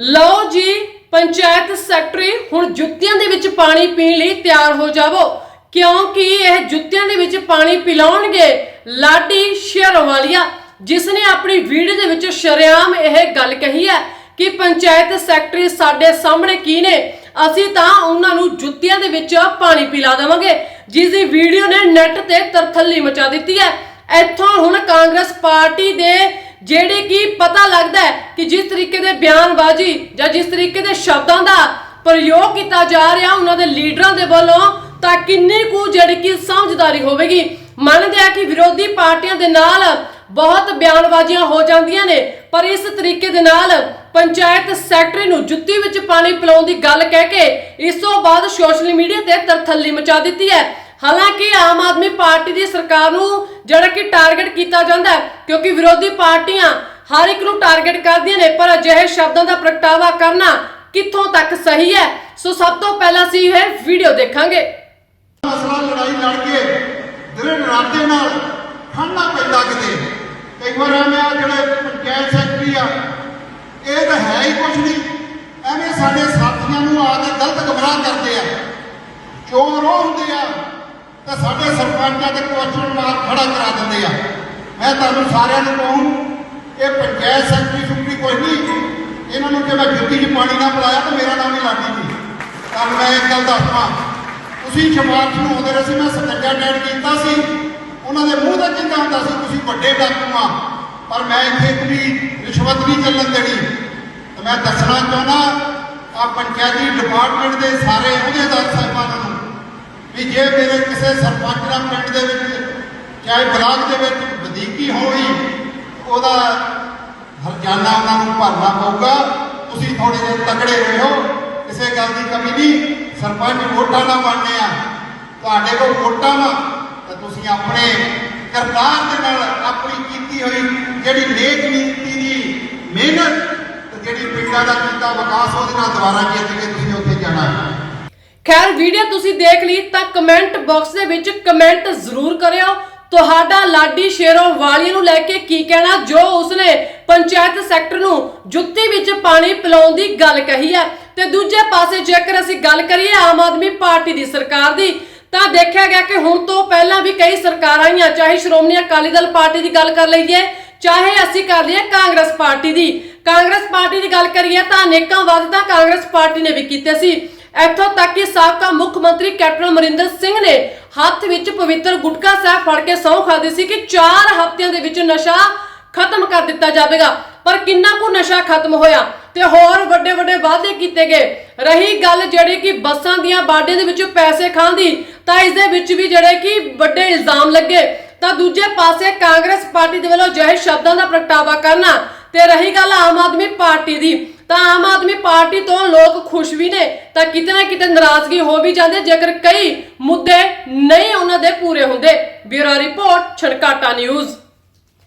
ਲਓ ਜੀ, ਪੰਚਾਇਤ ਸੈਕਟਰੀ, ਹੁਣ ਜੁੱਤੀਆਂ ਦੇ ਵਿੱਚ ਪਾਣੀ ਪੀਣ ਲਈ ਤਿਆਰ ਹੋ ਜਾਵੋ। ਕਿਉਂਕਿ ਇਹ ਜੁੱਤੀਆਂ ਦੇ ਵਿੱਚ ਪਾਣੀ ਪਿਲਾਉਣਗੇ ਲਾਡੀ ਸ਼ੇਰਵਾਲੀਆ ਜਿਸ ਨੇ ਆਪਣੀ ਵੀਡੀਓ ਦੇ ਵਿੱਚ ਸ਼ਰੇਆਮ ਇਹ ਗੱਲ ਕਹੀ ਹੈ ਕਿ ਪੰਚਾਇਤ ਸੈਕਟਰੀ ਸਾਡੇ ਸਾਹਮਣੇ ਕੀ ਨੇ? ਅਸੀਂ ਤਾਂ ਉਹਨਾਂ ਨੂੰ ਜੁੱਤੀਆਂ ਦੇ ਵਿੱਚ ਪਾਣੀ ਪਿਲਾ ਦੇਵਾਂਗੇ, ਜਿਸ ਦੀ ਵੀਡੀਓ ਨੇ ਨੈੱਟ ਤੇ ਤਰਥੱਲੀ ਮਚਾ ਦਿੱਤੀ ਹੈ। ਇੱਥੋਂ ਹੁਣ ਕਾਂਗਰਸ ਪਾਰਟੀ ਦੇ ਜਿਹੜੇ ਕਿ ਪਤਾ ਲੱਗਦਾ ਹੈ ਕਿ ਜਿਸ ਤਰੀਕੇ ਦੇ ਬਿਆਨਬਾਜ਼ੀ ਜਾਂ ਜਿਸ ਤਰੀਕੇ ਦੇ ਸ਼ਬਦਾਂ ਦਾ ਪ੍ਰਯੋਗ ਕੀਤਾ ਜਾ ਰਿਹਾ ਉਹਨਾਂ ਦੇ ਲੀਡਰਾਂ ਦੇ ਵੱਲੋਂ, ਤਾਂ ਕਿੰਨੀ ਕੁ ਜਿਹੜੀ ਕਿ ਸਮਝਦਾਰੀ ਹੋਵੇਗੀ? ਮੰਨਦੇ ਆ ਕਿ ਵਿਰੋਧੀ ਪਾਰਟੀਆਂ ਦੇ ਨਾਲ ਬਹੁਤ ਬਿਆਨਬਾਜ਼ੀਆਂ ਹੋ ਜਾਂਦੀਆਂ ਨੇ, ਪਰ ਇਸ ਤਰੀਕੇ ਦੇ ਨਾਲ ਪੰਚਾਇਤ ਸੈਕਟਰੀ ਨੂੰ ਜੁੱਤੀ ਵਿੱਚ ਪਾਣੀ ਪਿਲਾਉਣ ਦੀ ਗੱਲ ਕਹਿ ਕੇ ਇਸ ਤੋਂ ਬਾਅਦ ਸੋਸ਼ਲ ਮੀਡੀਆ ਤੇ ਤਰਥੱਲੀ ਮਚਾ ਦਿੱਤੀ ਹੈ। ਹਾਲਾਂਕਿ ਆਮ ਆਦਮੀ ਪਾਰਟੀ ਦੀ ਸਰਕਾਰ ਨੂੰ ਜਿਹੜਾ ਕਿ ਟਾਰਗੇਟ ਕੀਤਾ ਜਾਂਦਾ ਹੈ, ਕਿਉਂਕਿ ਵਿਰੋਧੀ ਪਾਰਟੀਆਂ ਹਰ ਇੱਕ ਨੂੰ ਟਾਰਗੇਟ ਕਰਦੀਆਂ ਨੇ, ਪਰ ਅਜਿਹੇ ਸ਼ਬਦਾਂ ਦਾ ਪ੍ਰਗਟਾਵਾ ਕਰਨਾ ਕਿੱਥੋਂ ਤੱਕ ਸਹੀ ਹੈ? ਸੋ ਸਭ ਤੋਂ ਪਹਿਲਾਂ ਅਸੀਂ ਇਹ ਵੀਡੀਓ ਦੇਖਾਂਗੇ। ਮਸਲਾ ਲੜਾਈ ਲੜ ਕੇ ਦ੍ਰਿੜ ਇਰਾਦੇ ਨਾਲ ਖੜਨਾ ਪੈਂਦਾ ਕਿਤੇ ਕਈ ਵਾਰ ਐਵੇਂ ਜਿਹੜੇ ਪੰਚਾਇਤ ਸੈਕਟਰੀ ਆ, ਇਹ ਤਾਂ ਹੈ ਹੀ ਕੁਛ ਨਹੀਂ। ਐਵੇਂ ਸਾਡੇ ਸਾਥੀਆਂ ਨੂੰ ਆ ਕੇ ਗਲਤ ਗਮਰਾਹ ਕਰਦੇ ਆ। ਚੋਰ ਉਹ ਹੁੰਦੇ ਆ ਤਾਂ ਸਾਡੇ ਸਰਪੰਚਾਂ ਦੇ ਕੁਐਸਚਨ ਮਾਰਕ ਖੜਾ ਕਰਾ ਦਿੰਦੇ ਆ। ਮੈਂ ਤੁਹਾਨੂੰ ਸਾਰਿਆਂ ਨੂੰ ਕਹੂੰ, ਇਹ ਪੰਚਾਇਤ ਸੈਕਟਰੀ ਸੁਪਰੀ ਕੋਈ ਨਹੀਂ। ਇਹਨਾਂ ਨੂੰ ਕਿ ਮੈਂ ਜੁੱਤੀ 'ਚ ਪਾਣੀ ਨਾ ਪਿਲਾਇਆ ਤਾਂ ਮੇਰਾ ਨਾਮ ਹੀ ਲਾਡੀ ਜੀ। ਤੁਹਾਨੂੰ ਮੈਂ ਇੱਕ ਗੱਲ ਦੱਸਦਾ, ਤੁਸੀਂ ਸ਼ਮਾਤ ਨੂੰ ਆਉਂਦੇ ਰਹੇ ਸੀ, ਮੈਂ ਸਤੰਜਾ ਡੈਡ ਕੀਤਾ ਸੀ। ਉਹਨਾਂ ਦੇ ਮੂੰਹ ਤੇ ਕਿੰਨਾ ਹੁੰਦਾ ਸੀ, ਤੁਸੀਂ ਵੱਡੇ ਡਾਕੂ ਆ, ਪਰ ਮੈਂ ਇੱਥੇ ਇੱਕ ਰਿਸ਼ਵਤ ਨਹੀਂ ਚੱਲਣ ਦੇਣੀ। ਤੇ ਮੈਂ ਦੱਸਣਾ ਚਾਹੁੰਦਾ ਆ ਪੰਚਾਇਤੀ ਡਿਪਾਰਟਮੈਂਟ ਦੇ ਸਾਰੇ ਅਹੁਦੇਦਾਰ ਸਾਹਿਬਾਨਾਂ ਜੇ ਮੇਰੇ ਕਿਸੇ ਸਰਪੰਚ ਦਾ ਪਿੰਡ ਦੇ ਵਿੱਚ ਚਾਹੇ ਬਲਾਕ ਦੇ ਵਿੱਚ ਵਧੀਕੀ ਹੋਣੀ ਉਹਦਾ ਹਰਜਾਨਾ ਉਹਨਾਂ ਨੂੰ ਭਰਨਾ ਪਊਗਾ। ਤੁਸੀਂ ਥੋੜੇ ਜਿਹੇ ਤਕੜੇ ਰਹੋ। ਕਿਸੇ ਗੱਲ ਦੀ ਕਮੀ ਨਹੀਂ। ਸਰਪੰਚ ਵੋਟਾਂ ਨਾ ਬਣਨੇ ਆ। ਤੁਹਾਡੇ ਕੋਲ ਵੋਟਾਂ ਵਾ। ਤਾਂ ਤੁਸੀਂ ਆਪਣੇ ਕਰਤਾਰ ਦੇ ਨਾਲ ਆਪਣੀ ਕੀਤੀ ਹੋਈ ਜਿਹੜੀ ਨੇਕ ਨੀਤੀ ਦੀ ਮਿਹਨਤ ਤੇ ਜਿਹੜੀ ਪਿੰਡਾਂ ਦਾ ਕੀਤਾ ਵਿਕਾਸ, ਉਹਦੇ ਨਾਲ ਦੁਬਾਰਾ ਜਿੱਤ ਕੇ ਤੁਸੀਂ ਉੱਥੇ ਜਾਣਾ। ਖੈਰ, ਵੀਡੀਓ ਤੁਸੀਂ ਦੇਖ ਲਈ ਤਾਂ ਕਮੈਂਟ ਬਾਕਸ ਦੇ ਵਿੱਚ ਕਮੈਂਟ ਜ਼ਰੂਰ ਕਰਿਓ। ਤੁਹਾਡਾ ਲਾਡੀ ਸ਼ੇਰੋਂ ਵਾਲੀ ਨੂੰ ਲੈ ਕੇ ਕੀ ਕਹਿਣਾ, ਜੋ ਉਸਨੇ ਪੰਚਾਇਤ ਸੈਕਟਰ ਨੂੰ ਜੁੱਤੀ ਵਿੱਚ ਪਾਣੀ ਪਿਲਾਉਣ ਦੀ ਗੱਲ ਕਹੀ ਹੈ ਤੇ ਦੂਜੇ ਪਾਸੇ ਜੇਕਰ ਅਸੀਂ ਗੱਲ ਕਰੀਏ ਆਮ ਆਦਮੀ ਪਾਰਟੀ ਦੀ ਸਰਕਾਰ ਦੀ, ਤਾਂ ਦੇਖਿਆ ਗਿਆ ਕਿ ਹੁਣ ਤੋਂ ਪਹਿਲਾਂ ਵੀ ਕਈ ਸਰਕਾਰਾਂ ਆਈਆਂ, ਚਾਹੇ ਸ਼੍ਰੋਮਣੀ ਅਕਾਲੀ ਦਲ ਪਾਰਟੀ ਦੀ ਗੱਲ ਕਰ ਲਈਏ, ਚਾਹੇ ਅਸੀਂ ਕਰ ਲਈਏ ਕਾਂਗਰਸ ਪਾਰਟੀ ਦੀ। ਕਾਂਗਰਸ ਪਾਰਟੀ ਦੀ ਗੱਲ ਕਰੀਏ ਤਾਂ ਅਨੇਕਾਂ ਵਾਅਦੇ ਤਾਂ ਕਾਂਗਰਸ ਪਾਰਟੀ ਨੇ ਵੀ ਕੀਤੇ ਸੀ। ਇੱਥੋਂ ਤੱਕ ਕਿ ਸਾਬਕਾ ਮੁੱਖ ਮੰਤਰੀ ਕੈਪਟਨ ਅਮਰਿੰਦਰ ਸਿੰਘ ਨੇ ਹੱਥ ਵਿੱਚ ਪਵਿੱਤਰ ਗੁਟਕਾ ਸਾਹਿਬ ਫੜ ਕੇ ਸਹੁੰ ਖਾਦੀ ਸੀ ਕਿ 4 ਹਫ਼ਤਿਆਂ ਦੇ ਵਿੱਚ ਨਸ਼ਾ ਖਤਮ ਕਰ ਦਿੱਤਾ ਜਾਵੇਗਾ। ਪਰ ਕਿੰਨਾ ਕੁ ਨਸ਼ਾ ਖਤਮ ਹੋਇਆ ਤੇ ਹੋਰ ਵੱਡੇ ਵੱਡੇ ਵਾਅਦੇ ਕੀਤੇ ਗਏ। ਰਹੀ ਗੱਲ ਜਿਹੜੀ ਕਿ ਬੱਸਾਂ ਦੀਆਂ ਬਾਡੇ ਦੇ ਵਿੱਚੋਂ ਪੈਸੇ ਖਾਣ ਦੀ, ਤਾਂ ਇਸ ਦੇ ਵਿੱਚ ਵੀ ਜਿਹੜੇ ਕਿ ਵੱਡੇ ਇਲਜ਼ਾਮ ਲੱਗੇ। ਤਾਂ ਦੂਜੇ ਪਾਸੇ ਕਾਂਗਰਸ ਪਾਰਟੀ ਦੇ ਵੱਲੋਂ ਜਿਹੇ ਸ਼ਬਦਾਂ ਦਾ ਪ੍ਰਗਟਾਵਾ ਕਰਨਾ ਤੇ ਰਹੀ ਗੱਲ ਆਮ ਆਦਮੀ ਪਾਰਟੀ ਦੀ। ਤਾਂ ਆਮ ਆਦਮੀ ਪਾਰਟੀ ਤੋਂ ਲੋਕ ਖੁਸ਼ ਵੀ ਨੇ, ਤਾਂ ਕਿਤੇ ਨਾ ਕਿਤੇ ਨਾਰਾਜ਼ਗੀ ਹੋ ਵੀ ਜਾਂਦੇ ਜੇਕਰ ਕਈ ਮੁੱਦੇ ਨਹੀਂ ਉਹਨਾਂ ਦੇ ਪੂਰੇ ਹੁੰਦੇ। ਬਿਊਰੋ ਰਿਪੋਰਟ, ਛੜਕਾਟਾ ਨਿਊਜ਼।